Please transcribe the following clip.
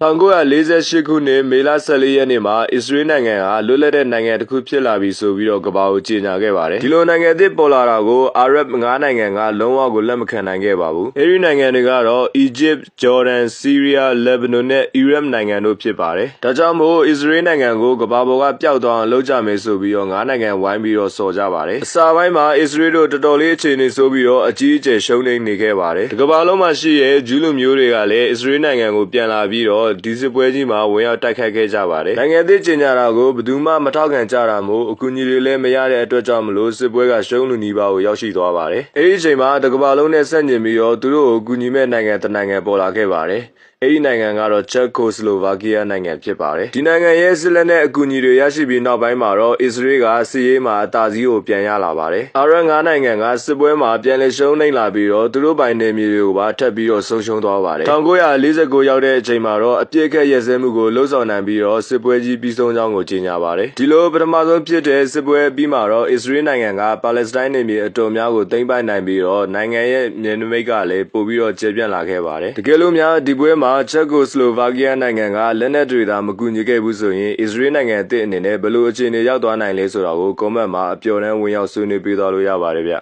1948ခုနှစ်မေလ14ရက်နေ့မှာအစ္စရေးနိုင်ငံဟာလွတ်လပ်တဲ့နိုင်ငံတစ်ခုဖြစ်လာပြီဆိုပြီးတော့ကမ္ဘာကိုကြေညာခဲ့ပါတယ်ဒီလိုနိုင်ငံအသစ်ပေါ်လာတာကိုအာရပ်9နိုင်ငံကလုံးဝကိုလက်မခံနိုင်ခဲ့ပါဘူးအဲဒီနိုင်ငံတွေကတော့ Egypt, Jordan, Syria, Lebanon နဲ့ Iraq နိုင်ငံတို့ဖြစ်ပါတယ်ဒါကြောင့်မို့အစ္စရေးနိုင်ငံကိုကမ္ဘာပေါ်ကပျောက်သွားအောင်လုပ်ကြမယ်ဆိုပြီးတော့9နိုင်ငံဝိုင်းပြီးတော့စော်ကြပါတယ်အစာပိုင်းမှာအစ္စရေးတို့တော်တော်လေးအခြေအနေဆိုပြီးတော့အကြီးအကျယ်ရှုံးနေနေခဲ့ပါတယ်ဒီကမ္ဘာလုံးမှာရှိရဲ့ဂျူးလူမျိုးတွေကလည်းအစ္စရေးနိုင်ငံကိုပြန်လာပြီးတော့ဒီစစ်ပွဲကြီးမှာဝင်ရောက်တိုက်ခိုက်ခဲ့ကြပါတယ်နိုင်ငံအသစ်ကျင်ညာတာကိုဘယ်သူမှမထောက်ခံကြတာမို့အကူအညီတွေလည်းမရတဲ့အတွက်ကြောင့်မလို့စစ်ပွဲကရှုံးလူနီးပါးကိုရောက်ရှိသွားပါတယ်အဲဒီအချိန်မှာတကမ္ဘာလုံးနဲ့ဆက်ညင်ပြီးတော့သူတို့ကိုကူညီမဲ့နိုင်ငံတစ်နိုင်ငံပေါ်လာခဲ့ပါတယ်အဲဒီနိုင်ငံကတော့ချက်ကိုစလိုဗာကီးယားနိုင်ငံဖြစ်ပါတယ်ဒီနိုင်ငံရဲ့စစ်လက်နဲ့အကူအညီတွေရရှိပြီးနောက်ပိုင်းမှာတော့အစ္စရေးကစစ်ရေးမှာအသာစီးကိုပြန်ရလာပါတယ်အာရပ်၅နိုင်ငံကစစ်ပွဲမှာပြန်လည်ရှုံးနိမ့်လာပြီးတော့သူတို့ပိုင်နယ်မြေတွေကိုပါထပ်ပြီးတော့ဆုံးရှုံးသွားပါတယ်1949ရောက်တဲ့အချိန်မှာတော့အပြစ်အခက်ရစဲမှုကိုလှုံ့ဆော်နိုင်ပြီးတော့စစ်ပွဲကြီးပြီးဆုံးကြောင်းကိုကြေညာပါတယ်ဒီလိုပထမဆုံးဖြစ်တဲ့စစ်ပွဲပြီးမှာတော့အစ္စရေးနိုင်ငံကပါလက်စတိုင်းနယ်မြေအတော်များကိုသိမ်းပိုက်နိုင်ပြီးတော့နိုင်ငံရဲ့မြေနမိတ်ကလည်းပို့ပြီးတော့ကျေပြန့်လာခဲ့ပါတယ်တကယ်လို့များဒီပွဲမှာချက်ကိုစလိုဗာကီးယားနိုင်ငံကလက်နက်တွေသာမကူညီခဲ့ဘူးဆိုရင်အစ္စရေးနိုင်ငံအသစ်အနေနဲ့ဘယ်လိုအခြေအနေရောက်သွားနိုင်လဲဆိုတာကိုကွန်မန့်မှာအပျော်တမ်းဝင်ရောက်ဆွေးနွေးပေးသွားလို့ရပါတယ်ဗျ